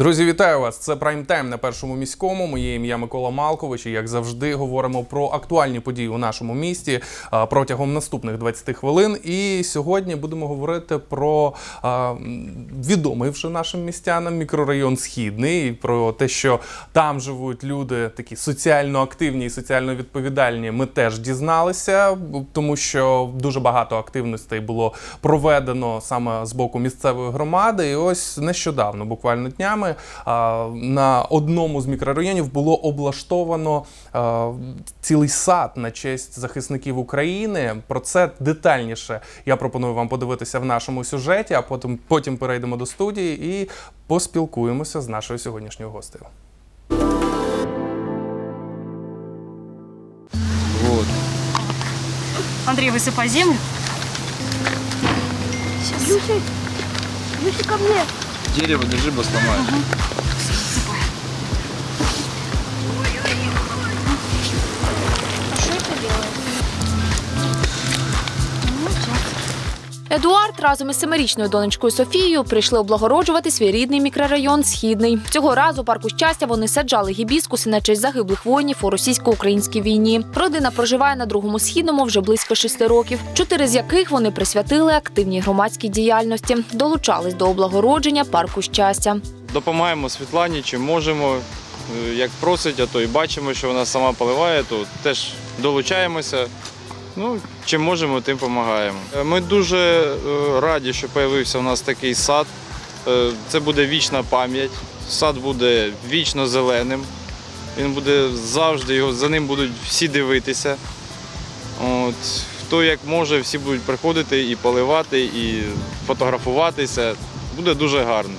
Друзі, вітаю вас! Це Прайм Тайм на першому міському. Моє ім'я Микола Малкович. І як завжди, говоримо про актуальні події у нашому місті протягом наступних 20 хвилин. І сьогодні будемо говорити про відомий вже нашим містянам мікрорайон Східний, і про те, що там живуть люди такі соціально активні і соціально відповідальні. Ми теж дізналися, тому що дуже багато активностей було проведено саме з боку місцевої громади. І ось нещодавно, буквально днями, а, на одному з мікрорайонів було облаштовано а, цілий сад на честь захисників України. Про це детальніше я пропоную вам подивитися в нашому сюжеті, а потім, потім перейдемо до студії і поспілкуємося з нашою сьогоднішньою гостею. Вот. Андрей, высыпай землю. Люси, Люси, ко мне. Дерево держи, бо а Что это делает? Едуард разом із семирічною донечкою Софією прийшли облагороджувати свій рідний мікрорайон Східний. Цього разу парку щастя вони саджали гібіскуси на честь загиблих воїнів у російсько-українській війні. Родина проживає на другому східному вже близько шести років, чотири з яких вони присвятили активній громадській діяльності, долучались до облагородження парку щастя. Допомагаємо Світлані, чим можемо. Е, Як просить, а то і бачимо, що вона сама поливає, то теж долучаємося. Ну, чим можемо, тим допомагаємо. Е, Ми дуже е, раді, що з'явився у нас такий сад. Е, Це буде вічна пам'ять. Сад буде вічно зеленим. Він буде завжди, його, за ним будуть всі дивитися. От, хто як може, всі будуть приходити і поливати, і фотографуватися. Буде дуже гарно.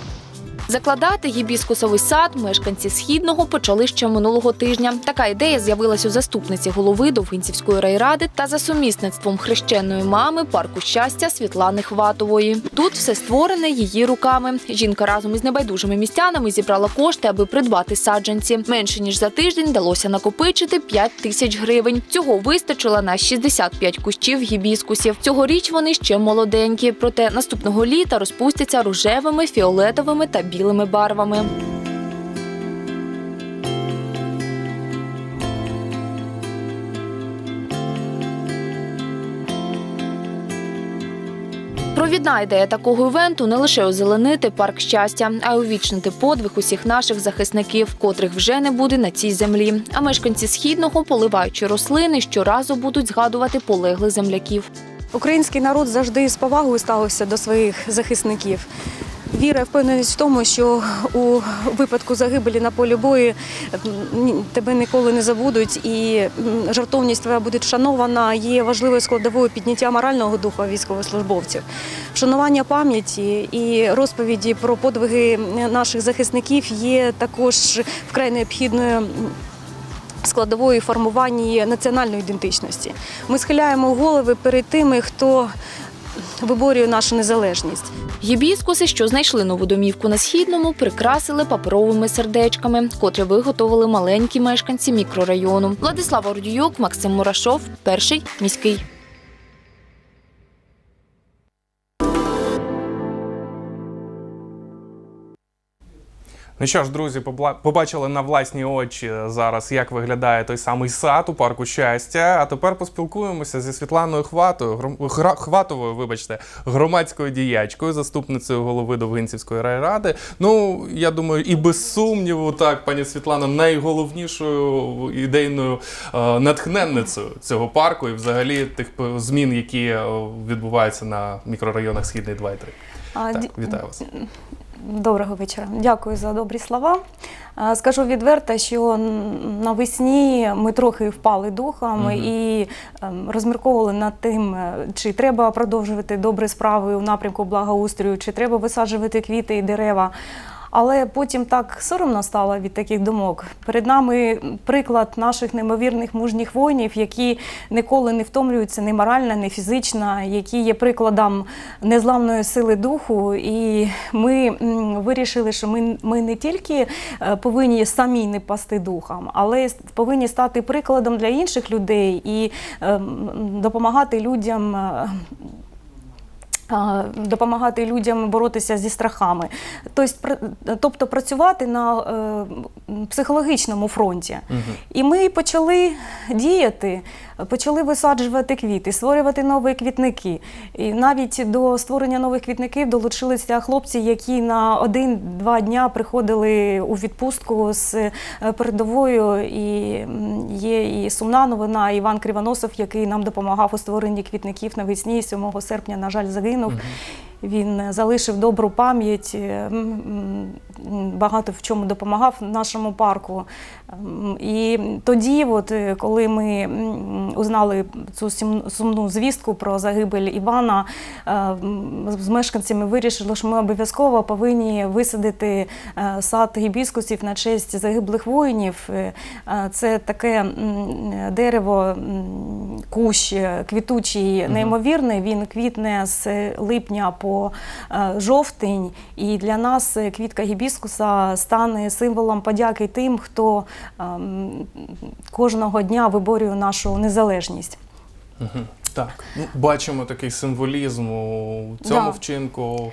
Закладати гібіскусовий сад мешканці східного почали ще минулого тижня. Така ідея з'явилась у заступниці голови Довгинцівської райради та за сумісництвом хрещеної мами парку щастя Світлани Хватової. Тут все створене її руками. Жінка разом із небайдужими містянами зібрала кошти, аби придбати саджанці. Менше ніж за тиждень вдалося накопичити 5 тисяч гривень. Цього вистачило на 65 кущів гібіскусів. Цьогоріч вони ще молоденькі, проте наступного літа розпустяться рожевими, фіолетовими та білими барвами. Провідна ідея такого івенту не лише озеленити парк щастя, а й увічнити подвиг усіх наших захисників, котрих вже не буде на цій землі. А мешканці східного, поливаючи рослини, щоразу будуть згадувати полеглих земляків. Український народ завжди з повагою ставився до своїх захисників. Віра, впевненість в тому, що у випадку загибелі на полі бою тебе ніколи не забудуть, і жартовність твоя буде вшанована, є важливою складовою підняття морального духу військовослужбовців. Вшанування пам'яті і розповіді про подвиги наших захисників є також вкрай необхідною складовою формування національної ідентичності. Ми схиляємо голови перед тими, хто виборює нашу незалежність. Гібіскуси, що знайшли нову домівку на східному, прикрасили паперовими сердечками, котрі виготовили маленькі мешканці мікрорайону. Владислава Ордюк, Максим Мурашов, перший міський. Ну що ж, друзі, побачили на власні очі зараз, як виглядає той самий сад у парку щастя. А тепер поспілкуємося зі Світланою Хватою, гром... Гра- Хватовою, вибачте, громадською діячкою, заступницею голови Довгинцівської райради. Ну, я думаю, і без сумніву, так, пані Світлана, найголовнішою ідейною е, натхненницею цього парку і взагалі тих змін, які е, відбуваються на мікрорайонах Східний 2 і 3. А, Так, вітаю вас. Доброго вечора. Дякую за добрі слова. Скажу відверто, що навесні ми трохи впали духом угу. і ем, розмірковували над тим, е, чи треба продовжувати добрі справи у напрямку благоустрою, чи треба висаджувати квіти і дерева. Але потім так соромно стало від таких думок. Перед нами приклад наших неймовірних мужніх воїнів, які ніколи не втомлюються ні морально, ні фізично, які є прикладом незламної сили духу. І ми вирішили, що ми, ми не тільки е, повинні самі не пасти духом, але повинні стати прикладом для інших людей і ем, допомагати людям. Допомагати людям боротися зі страхами, тобто, тобто працювати на е, психологічному фронті. І ми почали діяти, почали висаджувати квіти, створювати нові квітники. І навіть до створення нових квітників долучилися хлопці, які на один-два дня приходили у відпустку з е, передовою. І є і сумна новина Іван Кривоносов, який нам допомагав у створенні квітників навесні 7 серпня, на жаль, загинув. Він е, залишив добру пам'ять, е, багато в чому допомагав нашому парку. І тоді, от, е, коли ми узнали цю сумну звістку про загибель Івана, е, з мешканцями вирішили, що ми обов'язково повинні висадити е, сад гібіскусів на честь загиблих воїнів. Це таке дерево, кущ квітучий, неймовірний. Він квітне з липня по жовтень. І для нас квітка гібіскуса стане символом подяки тим, хто ем, кожного дня виборює нашу незалежність. Мгм. Так, ну, бачимо такий символізм у цьому Да. вчинку.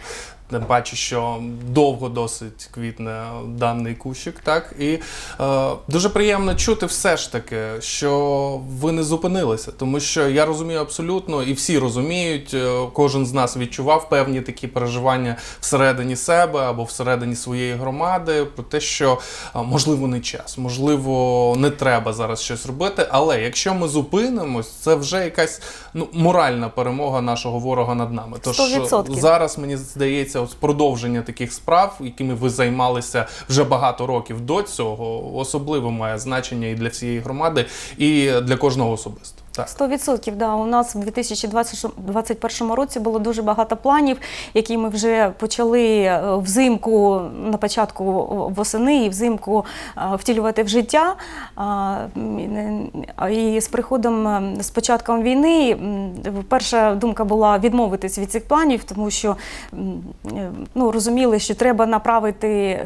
Тим паче, що довго досить квітне даний кущик, так і е, дуже приємно чути все ж таки, що ви не зупинилися, тому що я розумію абсолютно, і всі розуміють, е, кожен з нас відчував певні такі переживання всередині себе або всередині своєї громади про те, що е, можливо не час, можливо, не треба зараз щось робити. Але якщо ми зупинимось, це вже якась ну моральна перемога нашого ворога над нами. Тож 100%. зараз мені здається, ось продовження таких справ, якими ви займалися вже багато років до цього, особливо має значення і для всієї громади, і для кожного особисто. Так. 100%, да. У нас в 2021 році було дуже багато планів, які ми вже почали е, взимку, на початку восени і взимку е, втілювати в життя. І з приходом, е, з початком війни, перша думка була відмовитись від цих планів, тому що ну, розуміли, що треба направити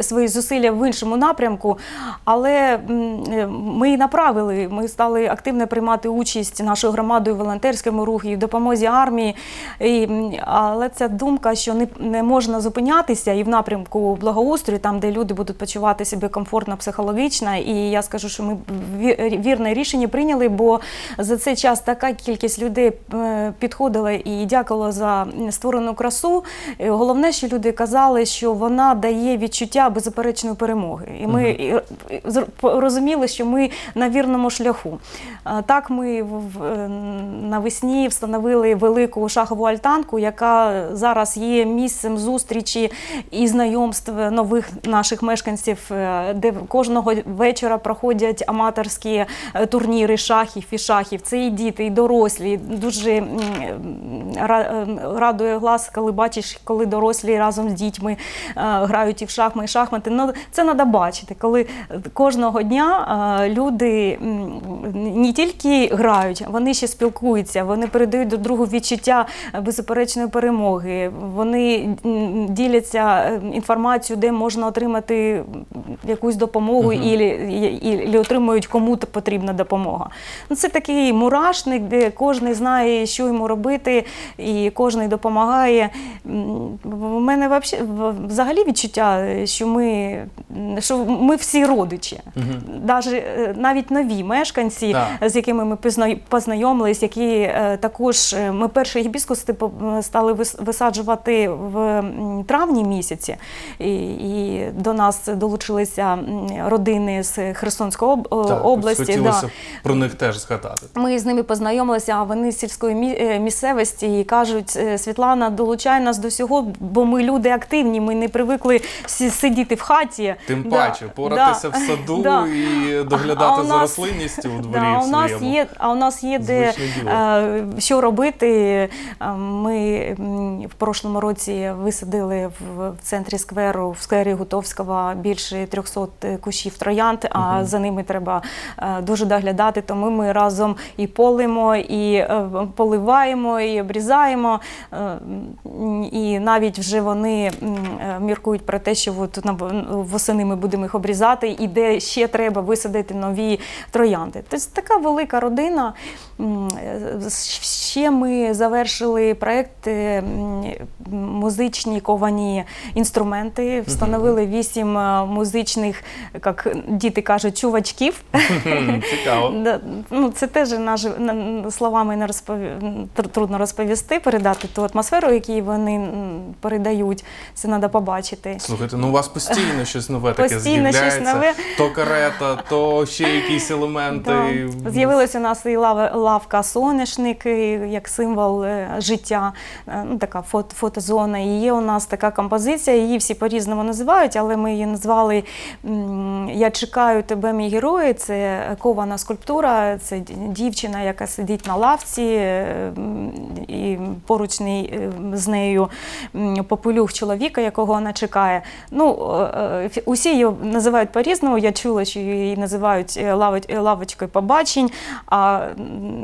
свої зусилля в іншому напрямку. Але ми направили, ми стали активно приймати участь нашою громадою в волонтерському рухі, в допомозі армії. І, але ця думка, що не, не можна зупинятися і в напрямку благоустрою, там, де люди будуть почувати себе комфортно психологічно. І я скажу, що ми вірне рішення прийняли, бо за цей час така кількість людей е, підходила і дякувала за створену красу. Е, Головне, що люди казали, що вона дає відчуття беззаперечної перемоги. І ми і розуміли, що ми на вірному шляху. Так, ми в- е, навесні встановили велику шахову альтанку, яка зараз є місцем зустрічі і знайомств нових наших мешканців, е, де кожного вечора проходять аматорські е, турніри шахів і шахів. Це і діти, і дорослі. Дуже радує глаз, коли бачиш, коли дорослі разом з дітьми грають і в шахми, і шахмати. Ну, це треба бачити, коли кожного дня люди не тільки грають, вони ще спілкуються, вони передають до другу відчуття беззаперечної перемоги. Вони діляться інформацією, де можна отримати якусь допомогу, і, і, і отримують кому потрібна допомога. Ну, це такий мурашник, де кожен знає, що йому робити, і кожен допомагає. У мене взагалі відчуття, що ми, що ми всі родичі. Даже, е, навіть нові мешканці, Так. з якими ми познайомились, які е, також е, ми перший гібіскус типу, стали висаджувати в травні місяці, і, і до нас долучилися родини з Херсонської об- о, Так, області. хотілося про них теж згадати. Ми з ними познайомилися, а вони з сільської е, місцевості і кажуть: «Е, Світлана, долучай нас до всього, бо ми люди активні, ми не привикли сидіти в хаті. Тим Да, паче, поратися да, в саду да. і А доглядати у за нас- рослинністю у дворі Да, у нас є, а у нас є де е, що робити. Е, Ми в прошлому році висадили в, центрі скверу, в сквері Гутовського більше 300 кущів троянд, а за ними треба е, дуже доглядати. Тому ми разом і полимо, і е, поливаємо, і обрізаємо. Е, І навіть вже вони е, міркують про те, що от восени ми будемо їх обрізати, і де ще треба висадити нові троянди. Тобто така велика родина. Родина. Ще ми завершили проект е, музичні ковані інструменти. Встановили вісім е, музичних, як діти кажуть, чувачків. Цікаво. Ну, це теж нажи- словами не розпові... тр- трудно розповісти, передати ту атмосферу, яку вони передають. Це треба побачити. Слухайте, ну у вас постійно щось нове таке з'являється. То карета, то ще якісь елементи. Да. Нас і лавка соняшник як символ е, життя, е, ну, така фото, фотозона. І є у нас така композиція, її всі по-різному називають, але ми її назвали Я чекаю тебе, мій герой. Це кована скульптура, це дівчина, яка сидить на лавці, е, і поруч з нею- попелюх чоловіка, якого вона чекає. Ну, усі її називають по-різному. Я чула, що її називають лавоч- лавочкою побачень.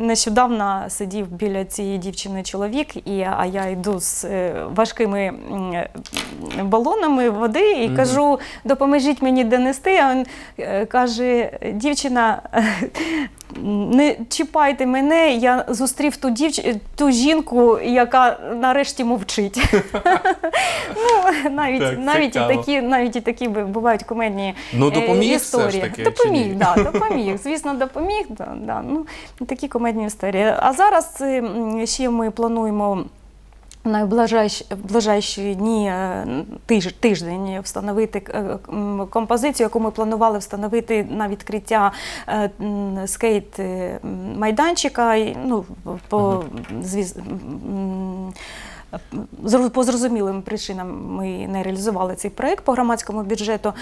Нещодавно сидів біля цієї дівчини чоловік, і, а я йду з е, важкими е, балонами води і Мгм. кажу, допоможіть мені донести. А він е, каже, дівчина. Не чіпайте мене, я зустрів ту дівч... ту жінку, яка нарешті мовчить. ну, навіть, Так, навіть, і такі, навіть і такі бувають кумедні Ну, допоміг все ж історії. таки, допоміг, да, допоміг. Звісно, допоміг. Да, да. Ну, такі комедні історії. А зараз е, ще ми плануємо. Найближайші ближайші дні е, тиж, тиждень встановити е, композицію, яку ми планували встановити на відкриття скейт майданчика. Ну, по, звіз, По зрозумілим причинам ми не реалізували цей проєкт по громадському бюджету,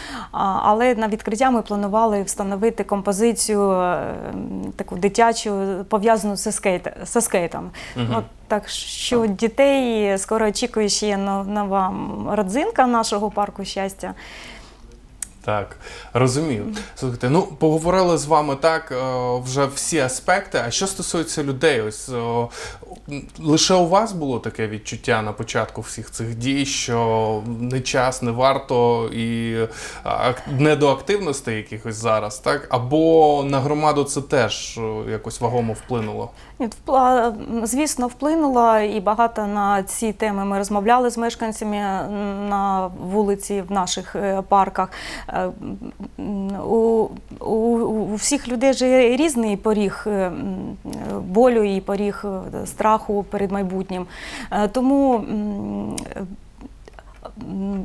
але на відкриття ми планували встановити композицію е, таку дитячу, пов'язану зі, скейт, скейтом. Угу. От, так що дітей скоро очікує ще но- нова родзинка нашого парку щастя. Так, розумію. Слухайте, ну поговорили з вами так е, вже всі аспекти. А що стосується людей, ось лише у вас було таке відчуття на початку всіх цих дій, що не час, не варто і не до активностей якихось зараз, так? Або на громаду це теж якось вагомо вплинуло. Ні, Звісно, вплинуло і багато на ці теми ми розмовляли з мешканцями на вулиці в наших е, парках. У, у, всіх людей же різний поріг е, болю і поріг е, страху перед майбутнім. Е, Тому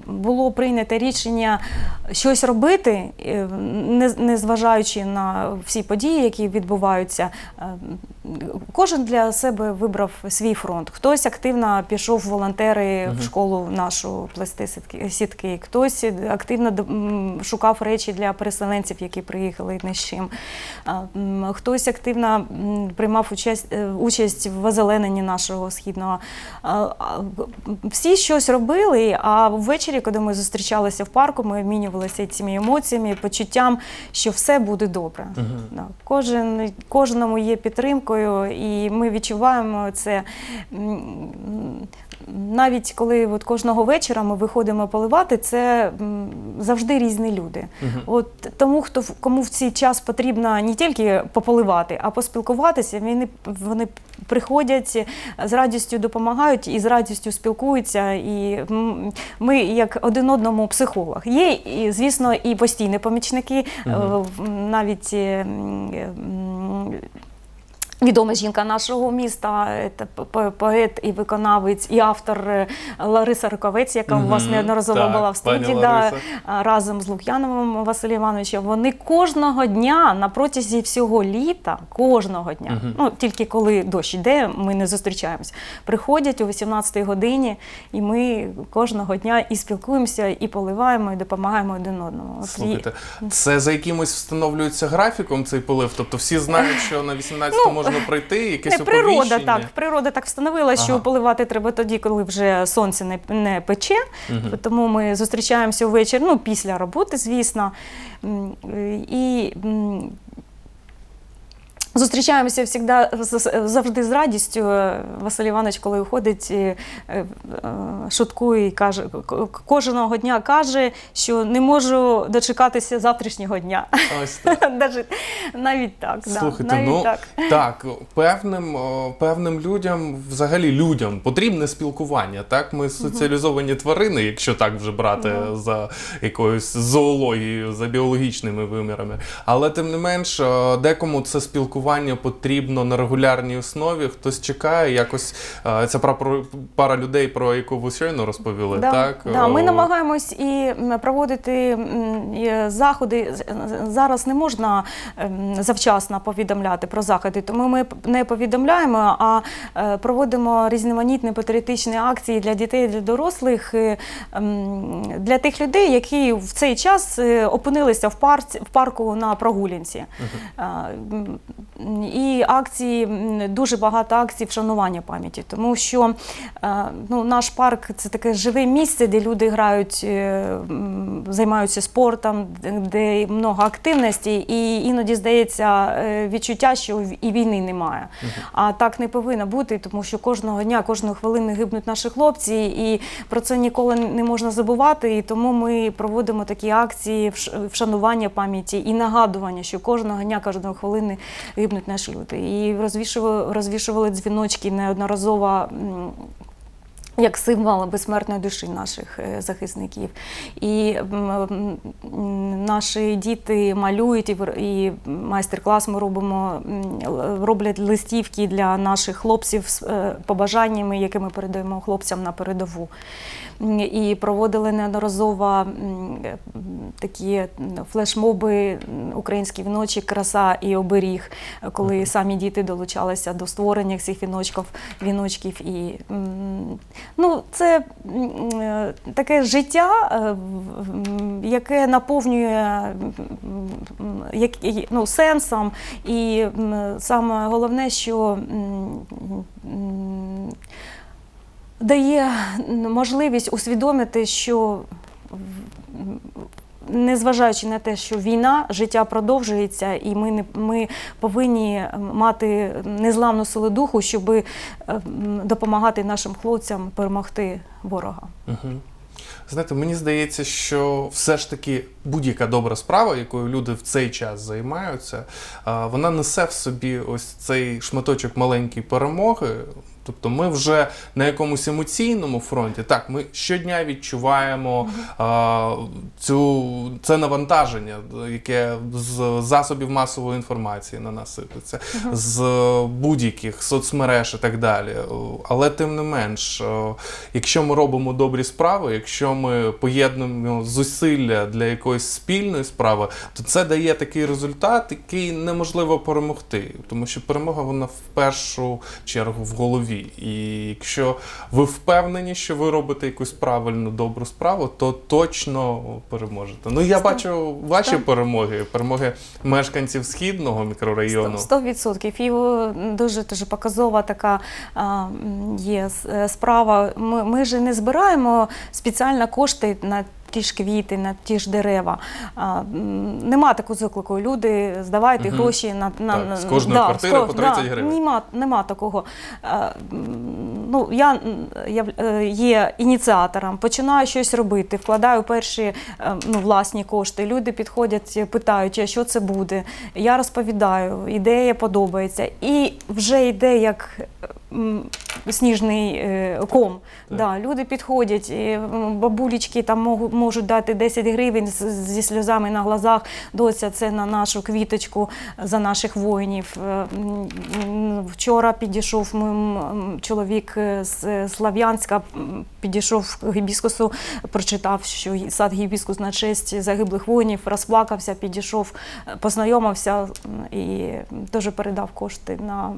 було прийнято рішення щось робити, е, не, не зважаючи на всі події, які відбуваються. Е, Кожен для себе вибрав свій фронт. Хтось активно пішов волонтери в школу нашу плести сітки, хтось активно шукав речі для переселенців, які приїхали не з чим. Хтось активно приймав участь, е, участь в озелененні нашого східного. Всі щось робили, а ввечері, коли ми зустрічалися в парку, ми обмінювалися цими емоціями, почуттям, що все буде добре. Да. Кожен, кожному є підтримкою, і ми відчуваємо це. Навіть коли от кожного вечора ми виходимо поливати, це завжди різні люди. От тому, хто кому в цей час потрібно не тільки пополивати, а поспілкуватися, вони, вони приходять з радістю допомагають і з радістю спілкуються. І ми, як один одному психолог. Є, і, звісно, і постійні помічники, угу. навіть. Відома жінка нашого міста, поет і виконавець, і автор е, Лариса Руковець, яка у вас неодноразово так, була в студії, да, разом з Лук'яновим Василем Івановичем. Вони кожного дня на протязі всього літа, кожного дня, ну тільки коли дощ йде, ми не зустрічаємося. Приходять о 18-й годині, і ми кожного дня і спілкуємося, і поливаємо, і допомагаємо один одному. От і- Слухайте, це за якимось встановлюється графіком цей полив? Тобто всі знають, що на 18 можна прийти, якесь Не, природа так. Природа так встановила, що Ага. поливати треба тоді, коли вже сонце не, не пече. Тому ми зустрічаємося ввечері, ну, після роботи, звісно. І Зустрічаємося всегда, завжди з радістю. Василь Іванович, коли виходить, е, е, шуткує і каже, кожного дня каже, що не можу дочекатися завтрашнього дня. Ось так. Навіть, навіть так. да, Слухайте, навіть ну так. так, певним, певним людям, взагалі людям, потрібне спілкування. Так, ми соціалізовані тварини, якщо так вже брати за якоюсь зоологією, за біологічними вимірами. Але тим не менш, е, декому це спілкування потрібно на регулярній основі. Хтось чекає, якось е, ця пара, людей, про яку ви щойно розповіли. Да, так да. Ми намагаємось і проводити заходи. Зараз не можна ем, завчасно повідомляти про заходи, тому ми не повідомляємо, а е, проводимо різноманітні патріотичні акції для дітей, для дорослих, е, ем, для тих людей, які в цей час е, опинилися в парці в парку на прогулянці. Е, м, І акції дуже багато акцій вшанування пам'яті, тому що е, ну, наш парк це таке живе місце, де люди грають, е, займаються спортом, де- много активності, і іноді здається е, відчуття, що і війни немає. А так не повинно бути, тому що кожного дня, кожної хвилини гибнуть наші хлопці, і про це ніколи не можна забувати. І тому ми проводимо такі акції вш- вшанування пам'яті і нагадування, що кожного дня, кожної хвилини гибнуть наші люди. І розвішували, розвішували дзвіночки неодноразово. як символ безсмертної душі наших е, захисників. І наші діти малюють, і майстер-клас ми робимо, роблять листівки для наших хлопців з е, побажаннями, які ми передаємо хлопцям на передову. І проводили неодноразово такі флешмоби українські віночі, краса і оберіг, коли самі діти долучалися до створення цих віночків, віночків. І ну, це е, таке життя, е, яке наповнює ну, сенсом. І саме головне, що дає можливість усвідомити, що незважаючи на те, що війна, життя продовжується, і ми не ми повинні мати незламну силу духу, щоб допомагати нашим хлопцям перемогти ворога. Мгм. Знаєте, мені здається, що все ж таки будь-яка добра справа, якою люди в цей час займаються, вона несе в собі ось цей шматочок маленької перемоги. Тобто ми вже на якомусь емоційному фронті, так, ми щодня відчуваємо а, цю, це навантаження, яке з засобів масової інформації на нас сипеться, з будь-яких соцмереж і так далі. Але тим не менш, якщо ми робимо добрі справи, якщо ми поєднуємо зусилля для якоїсь спільної справи, то це дає такий результат, який неможливо перемогти. Тому що перемога вона в першу чергу в голові. І якщо ви впевнені, що ви робите якусь правильну добру справу, то точно переможете. Ну я бачу ваші Сто- перемоги, перемоги мешканців східного мікрорайону. Сто відсотків. І дуже дуже показова така є е, справа. Ми, ми ж не збираємо спеціально кошти на. Ті ж квіти, на ті ж дерева. А, нема такого заклику. Люди здавайте Мгм. гроші на, на Так, з кожної квартири ко- по 30 гривень. Нема, нема такого. А, ну, я, я е, є ініціатором, починаю щось робити, вкладаю перші е, ну, власні кошти. Люди підходять, питають, а що це буде. Я розповідаю, ідея подобається. І вже йде як сніжний е, ком. Так. Да, люди підходять, і, м, бабулечки там можуть, дати 10 гривень зі сльозами на глазах. Доця, це на нашу квіточку за наших воїнів. Е, Вчора підійшов чоловік е, з Слав'янська, підійшов к гібіскусу, прочитав, що сад гібіскус на честь загиблих воїнів, розплакався, підійшов, познайомився і теж передав кошти на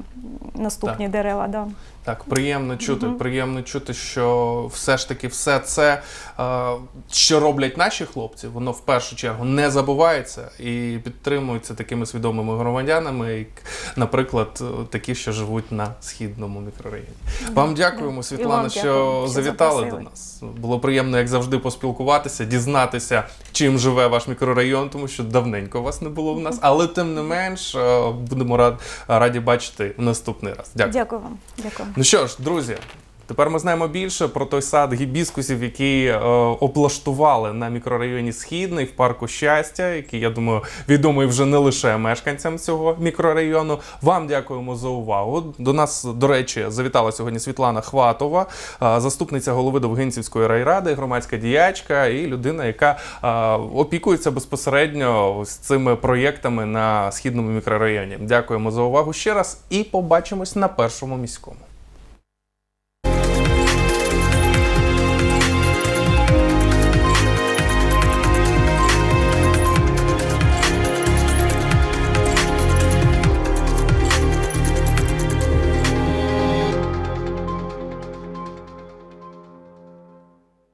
наступні Так. дерева. Да. Так, Приємно чути, приємно чути, що все ж таки все це, е, що роблять наші хлопці, воно в першу чергу не забувається і підтримується такими свідомими громадянами, як, наприклад, е, такі, що живуть на східному мікрорайоні. Вам дякуємо, Світлана, вам що дякую, що завітали до нас. Було приємно, як завжди, поспілкуватися, дізнатися, чим живе ваш мікрорайон, тому що давненько вас не було в нас. Але тим не менш, е, будемо рад, раді бачити в наступний раз. Дякую. Дякую вам. Дякую. Ну що ж, друзі. Тепер ми знаємо більше про той сад гібіскусів, який е, облаштували на мікрорайоні Східний в парку щастя, який, я думаю, відомий вже не лише мешканцям цього мікрорайону. Вам дякуємо за увагу. До нас, до речі, завітала сьогодні Світлана Хватова, е, заступниця голови Довгинцівської райради, громадська діячка і людина, яка е, опікується безпосередньо ось цими проєктами на східному мікрорайоні. Дякуємо за увагу ще раз і побачимось на першому міському.